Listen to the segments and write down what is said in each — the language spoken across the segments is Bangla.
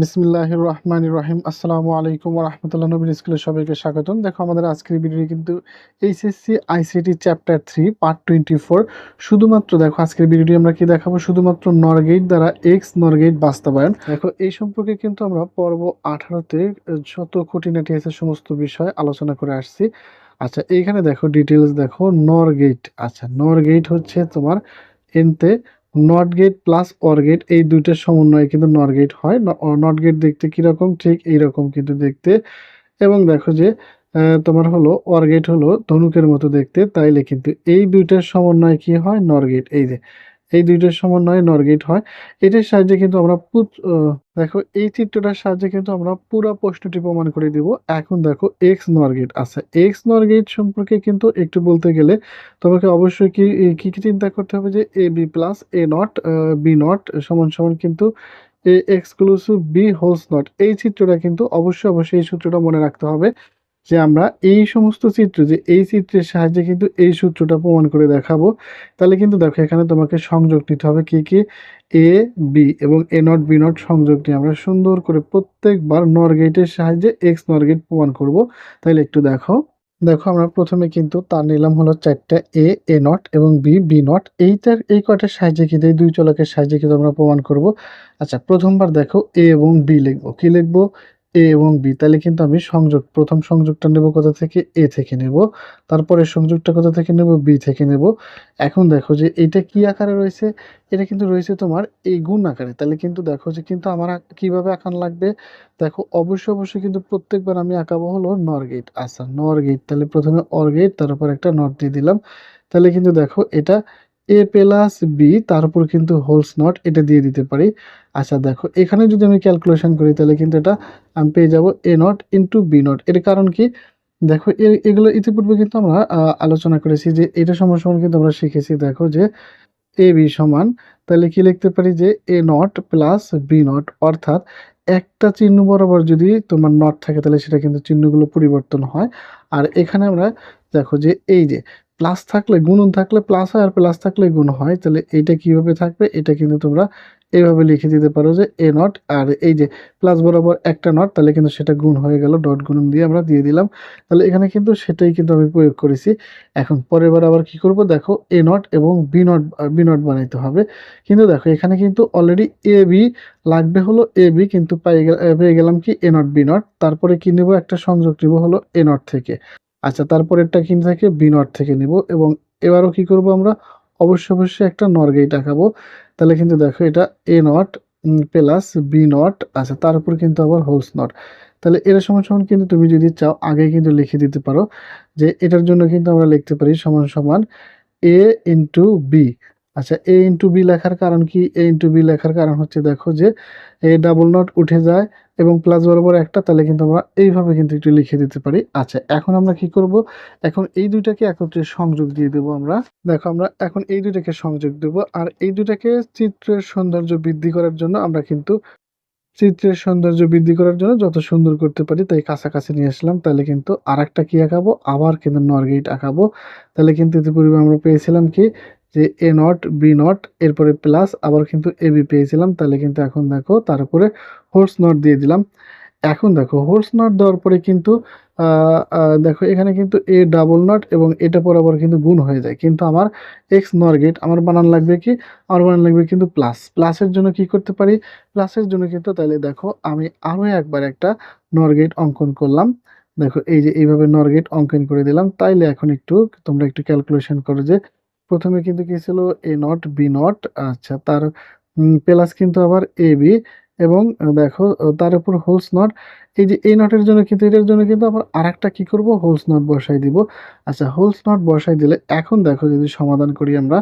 বিসমিল্লাহির রহমানির রহিম। আসসালামু আলাইকুম রহমতুল্লাহ নবীন স্কুলে সবাইকে স্বাগতম। দেখো, আমাদের আজকের ভিডিও কিন্তু HSC ICT chapter three, part twenty four. শুধুমাত্র দেখো, আজকের ভিডিওটি আমরা কি দেখাবো? শুধুমাত্র নরগেট দ্বারা এক্স নরগেট বাস্তবায়ন। দেখো, এই সম্পর্কে কিন্তু আমরা পর্ব আঠারোতে যত খুঁটিনাটি আছে, সমস্ত বিষয় আলোচনা করে আসছি। আচ্ছা এইখানে দেখো ডিটেলস দেখো নরগেট আচ্ছা নরগেট হচ্ছে তোমার এনতে not gate plus or gate, এই দুইটার সমন্বয়ে কিন্তু নরগেট হয়। নট গেট দেখতে কীরকম? ঠিক এইরকম কিন্তু দেখতে। এবং দেখো যে তোমার হলো অর গেট হলো ধনুকের মতো দেখতে। তাইলে কিন্তু এই দুইটার সমন্বয়ে কি হয়? নর গেট। এই যে এই দুইটার সমন্বয়ে নর গেট হয়। এটার সাহায্যে কিন্তু আমরা দেখো এই চিত্রটার সাহায্যে কিন্তু আমরা পুরো প্রশ্নটি প্রমাণ করে দিব। এখন দেখো এক্স নর গেট আচ্ছা এক্স নর গেট সম্পর্কে কিন্তু একটু বলতে গেলে তোমাকে অবশ্যই কি কি কি চিন্তা করতে হবে যে A B plus A not B not সমান সমান কিন্তু A exclusive B whole's not এই চিত্রটা কিন্তু অবশ্যই অবশ্যই এই সূত্রটা মনে রাখতে হবে। যে আমরা এই সমস্ত চিত্র, যে এই চিত্রের সাহায্যে কিন্তু এই সূত্রটা প্রমাণ করে দেখাবো। তাহলে কিন্তু দেখো, এখানে তোমাকে সংযোগ নিতে হবে কি কি? এ বি এবং এ নট বি নট সংযোগ নিয়ে আমরা সুন্দর করে প্রত্যেকবার নরগেটের সাহায্যে এক্স নরগেট প্রমাণ করব। তাহলে একটু দেখো। দেখো, আমরা প্রথমে কিন্তু তার নিলাম হলো চারটা এ এ নট এবং বি বি নট এইটার, এই কয়টার সাহায্যে কিন্তু, এই দুই চলকের সাহায্যে কিন্তু আমরা প্রমাণ করব। আচ্ছা প্রথমবার দেখো এ এবং বি লিখব। কি লিখব? এ এবং বি, তাহলে কিন্তু আমি সংযোগ, প্রথম সংযোগটা নেব কোথা থেকে? এ থেকে নেব। তারপরে সংযোগটা কোথা থেকে নেব? বি থেকে নেব। এখন দেখো যে এটা কি আকারে রয়েছে? এটা কিন্তু রয়েছে তোমার এই গুণ আকারে। তাহলে কিন্তু দেখো যে কিন্তু আমার কীভাবে আঁকান লাগবে? দেখো অবশ্যই অবশ্যই কিন্তু প্রত্যেকবার আমি আঁকাবো হলো নর গেট আচ্ছা নর গেট তাহলে প্রথমে অর গেট তার উপর একটা নট দিয়ে দিলাম। তাহলে কিন্তু দেখো এটা এ প্লাস বি তার উপর কিন্তু হোলস নট এটা দিয়ে দিতে পারি। আচ্ছা দেখো, এখানে যদি আমি ক্যালকুলেশন করি, তাহলে কিন্তু এটা আমি পেয়ে যাব A not into B not এর কারণ কি? দেখো এগুলো ইতিপূর্বে কিন্তু আমরা আলোচনা করেছি যে এটা সমান সমান কিন্তু আমরা শিখেছি, দেখো যে এ বি সমান। তাহলে কি লিখতে পারি যে A not plus B not অর্থাৎ একটা চিহ্ন বরাবর যদি তোমার নট থাকে, তাহলে সেটা কিন্তু চিহ্নগুলো পরিবর্তন হয়। আর এখানে আমরা দেখো যে এই যে প্লাস থাকলে গুণন থাকলে প্লাস হয় আর প্লাস থাকলে গুণ হয়, তাহলে এইটা কীভাবে থাকবে? এটা কিন্তু তোমরা এইভাবে লিখে দিতে পারো যে এ নট আর এই যে প্লাস বরাবর একটা নট তাহলে কিন্তু সেটা গুণ হয়ে গেল ডট গুণন দিয়ে আমরা দিয়ে দিলাম। তাহলে এখানে কিন্তু সেটাই কিন্তু আমি প্রয়োগ করেছি। এখন পরের বার আবার কি করব? দেখো এ নট এবং বি নট বি নট বানাইতে হবে। কিন্তু দেখো এখানে কিন্তু অলরেডি এ বি লাগবে হলো এ বি কিন্তু পাই পেয়ে গেলাম কি এ নট বি নট তারপরে কি নেব? একটা সংযোগ নেব হলো এ নট থেকে। আচ্ছা তারপরেরটা কি থেকে? বি নট থেকে নিব এবং এবারও কি করব আমরা? অবশ্যই অবশ্যই একটা নর গেট আঁকাবো তাহলে কিন্তু দেখো এটা A not plus B not আচ্ছা তার উপর কিন্তু আবার হোলস নট। তাহলে এর সমান সমান কিন্তু তুমি যদি চাও, আগে কিন্তু লিখে দিতে পারো যে এটার জন্য কিন্তু আমরা লিখতে পারি সমান সমান এ ইন্টু বি আচ্ছা এ ইন্টু বি লেখার কারণ কি? এ ইন্টু বি লেখার কারণ হচ্ছে দেখো যে এ ডাবল নট উঠে যায় এবং প্লাস বরাবর একটা, তাহলে কিন্তু আমরা এইভাবে কিন্তু একটু লিখে দিতে পারি। আচ্ছা এখন আমরা কি করব? এখন এই দুইটাকে একত্রে সংযোগ দিয়ে দেবো আমরা। দেখো, আমরা এখন এই দুইটাকে সংযোগ দেব আর এই দুইটাকে চিত্রের সৌন্দর্য বৃদ্ধি করার জন্য আমরা কিন্তু চিত্রের সৌন্দর্য বৃদ্ধি করার জন্য যত সুন্দর করতে পারি তাই কাছাকাছি নিয়ে আসলাম। তাহলে কিন্তু আর একটা কি আঁকাবো? আবার কিন্তু নরগেট আঁকাবো। তাহলে কিন্তু ইতিপূর্বে আমরা পেয়েছিলাম কি? যে এ নট বি নট এরপরে প্লাস আবার কিন্তু এ বি পেয়েছিলাম, তাহলে কিন্তু এখন দেখো তার উপরে হোর্স নট দিয়ে দিলাম। এখন দেখো হোর্স নট দেওয়ার পরে কিন্তু দেখো এখানে কিন্তু এ ডাবল নট এবং এটা বরাবর কিন্তু গুণ হয়ে যায়। কিন্তু আমার এক্স নর গেট আমার বানান লাগবে কি? আমার বানান লাগবে কিন্তু প্লাস প্লাসের জন্য কি করতে পারি? প্লাসের জন্য কিন্তু তাহলে দেখো আমি আরও একবার একটা নর গেট অঙ্কন করলাম। দেখো এই যে এইভাবে নর গেট অঙ্কন করে দিলাম, তাইলে এখন একটু তোমরা একটু ক্যালকুলেশন করো যে প্রথমে কিন্তু কি ছিল? এ নট বি নট আচ্ছা তার প্লাস কিন্তু আবার এ বি এবং দেখো তার উপর হোলস নট এই যে এই নটের জন্য কিন্তু, এটার জন্য কিন্তু আবার আরেকটা কী করব? হোলস নট বসাই দিব। আচ্ছা হোলস নট বসাই দিলে এখন দেখো যদি সমাধান করি আমরা,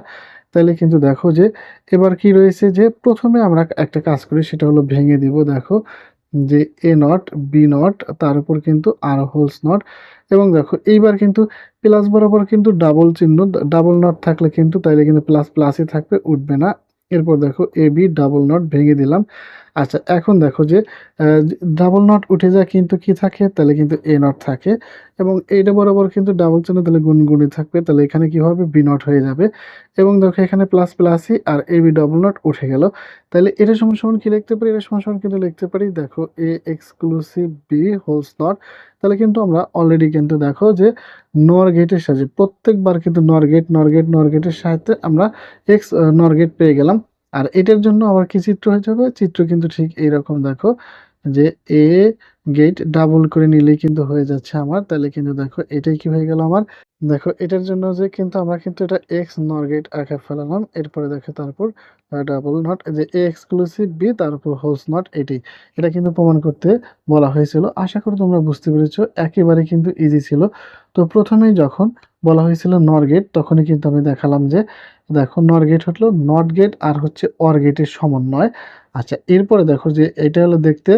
তাহলে কিন্তু দেখো যে, এবার কি রয়েছে যে, প্রথমে আমরা একটা কাজ করি, সেটা হলো ভেঙে দিব, দেখো। যে এ নট বি নট তার উপর কিন্তু আর হোলস নট এবং দেখো, এইবার কিন্তু প্লাস বরাবর কিন্তু ডাবল চিহ্ন ডাবল নট থাকলে কিন্তু তাইলে কিন্তু প্লাস প্লাসই থাকবে, উঠবে না। এরপর দেখো এ বি ডাবল নট ভেঙে দিলাম। আচ্ছা এখন দেখো যে ডাবল নট উঠে যায় কিন্তু কি থাকে? তাহলে কিন্তু এ নট থাকে এবং এইটা বরাবর কিন্তু ডাবল চিহ্ন তাহলে গুণগুণি থাকবে। তাহলে এখানে কি হবে? বি নট হয়ে যাবে এবং দেখো এখানে প্লাস প্লাসই আর এ বি ডবল নট উঠে গেল। তাহলে এটা সমান সমান কি লিখতে পারি? এটা সমান সমান কিন্তু লিখতে পারি। দেখো A exclusive B whole's not তাহলে কিন্তু আমরা অলরেডি কিন্তু দেখো যে নর গেটের সাহায্যে, প্রত্যেকবার কিন্তু নর গেট নর গেট নর গেটের সাহায্যে আমরা এক্স নর গেট পেয়ে গেলাম। আর এটার জন্য আবার কি চিত্র হয়ে যাবে? চিত্র কিন্তু ঠিক এইরকম দেখো যে এ গেট ডাবল করে নিলেই কিন্তু হয়ে যাচ্ছে আমার। তাহলে কিন্তু দেখো এটাই কি হয়ে গেল আমার। দেখো এটার জন্য যে কিন্তু আমরা কিন্তু এটা এক্স নর গেট আঁকা ফেলালাম। এরপরে দেখো তারপর ডাবল নট যে এ এক্সক্লুসিভ বি তারপর হোলস নট এটি। এটা কিন্তু প্রমাণ করতে বলা হয়েছিল। আশা করি তোমরা বুঝতে পেরেছ, একেবারে কিন্তু ইজি ছিল। তো প্রথমেই যখন বলা হয়েছিল নর গেট তখনই কিন্তু আমি দেখালাম যে, দেখো নর গেট হলো নট গেট আর হচ্ছে অর গেটের সমন্বয়। আচ্ছা এরপরে দেখো যে এটা হলো দেখতে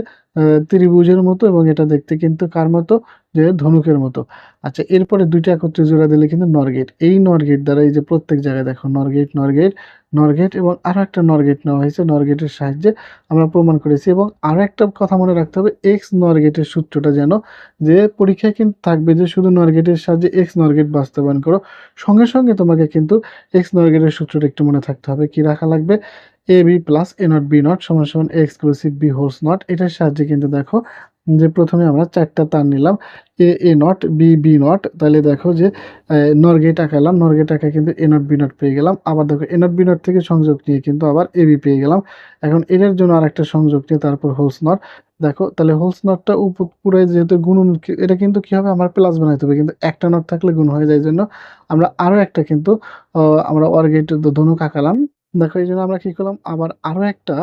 ত্রিভুজের মতো এবং এটা দেখতে কিন্তু কার মতো? যে ধনুকের মতো। আচ্ছা এরপরে দুইটা একত্রে জোড়া দিলে কিন্তু নরগেট এই নরগেট দ্বারা এই যে প্রত্যেক জায়গায় দেখো নরগেট নরগেট নর গেট নর গেট এবং আরও একটা নরগেট নেওয়া হয়েছে। নর গেটের সাহায্যে আমরা প্রমাণ করেছি এবং আরও একটা কথা মনে রাখতে হবে এক্স নরগেটের সূত্রটা যেন যে পরীক্ষায় কিন্তু থাকবে যে শুধু নরগেটের সাহায্যে এক্স নরগেট বাস্তবায়ন করো। সঙ্গে সঙ্গে তোমাকে কিন্তু এক্স নরগেটের সূত্রটা একটু মনে থাকতে হবে, কি রাখা লাগবে? A B plus A not B not সমান সমান এক্সক্লুসিভ বি হোলস নট এটার সাহায্যে কিন্তু দেখো যে প্রথমে আমরা চারটা তার নিলাম A A not B B not তাহলে দেখো যে নরগেট আঁকালাম নরগেট আঁকা কিন্তু এ নট বি নট পেয়ে গেলাম, আবার দেখো এ নট বি নট থেকে সংযোগ নিয়ে কিন্তু আবার এ বি পেয়ে গেলাম, এখন এটার জন্য আরেকটা সংযোগ নিয়ে তারপর হোলস নট দেখো তাহলে হোলস নটটা পুরো যেহেতু গুণন, এটা কিন্তু কি হবে? আমার প্লাস বানাইতে হবে, কিন্তু একটা নট থাকলে গুণ হয়ে যায় জন্য আমরা আরও একটা কিন্তু আমরা অর্গেট ধনুক আঁকালাম দেখো, এই জন্য আমরা কি করলাম? আবার আরও একটা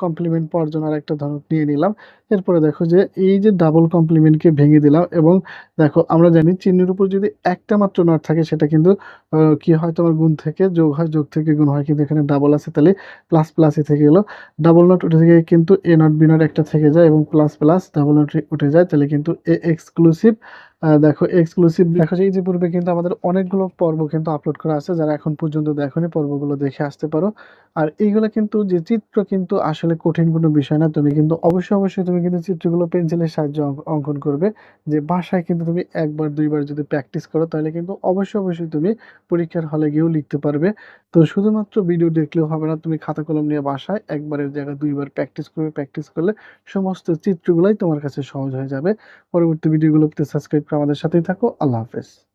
কমপ্লিমেন্ট পাওয়ার জন্য আর একটা ধরো নিয়ে নিলাম। এরপরে দেখো যে এই যে ডাবল কমপ্লিমেন্টকে ভেঙে দিলাম এবং দেখো আমরা জানি চিহ্নের উপর যদি একটা মাত্র নট থাকে সেটা কিন্তু কি হয় তোমার গুণ থেকে, যোগ হয়, যোগ থেকে গুণ হয়, কিন্তু এখানে ডাবল আছে তাহলে প্লাস প্লাসই থেকে গেলো। ডাবল নট উঠে থেকে কিন্তু এ নট বি নট একটা থেকে যায় এবং প্লাস প্লাস ডাবল নট উঠে যায়, তাহলে কিন্তু এ এক্সক্লুসিভ দেখো এক্সক্লুসিভ দেখো যে পূর্বে কিন্তু আমাদের অনেকগুলো পর্ব কিন্তু আপলোড করা আছে, যারা এখন পর্যন্ত দেখোনি, পর্বগুলো দেখে আসতে পারো। আর এইগুলো কিন্তু যে চিত্র কিন্তু আসলে কঠিন কোনো বিষয় না, তুমি কিন্তু অবশ্যই অবশ্যই তুমি কিন্তু চিত্রগুলো পেন্সিলের সাহায্যে অঙ্কন করবে। যে বাসায় কিন্তু তুমি একবার, দুইবার যদি প্র্যাকটিস করো, তাহলে কিন্তু অবশ্যই অবশ্যই তুমি পরীক্ষার হলে গিয়েও লিখতে পারবে। তো শুধুমাত্র ভিডিও দেখলেও হবে না, তুমি খাতা কলম নিয়ে বাসায় একবারের জায়গায় দুইবার প্র্যাকটিস করবে। প্র্যাকটিস করলে সমস্ত চিত্রগুলাই তোমার কাছে সহজ হয়ে যাবে। পরবর্তী ভিডিওগুলোতে সাবস্ক্রাইব করে আমাদের সাথেই থাকো। আল্লাহ হাফেজ।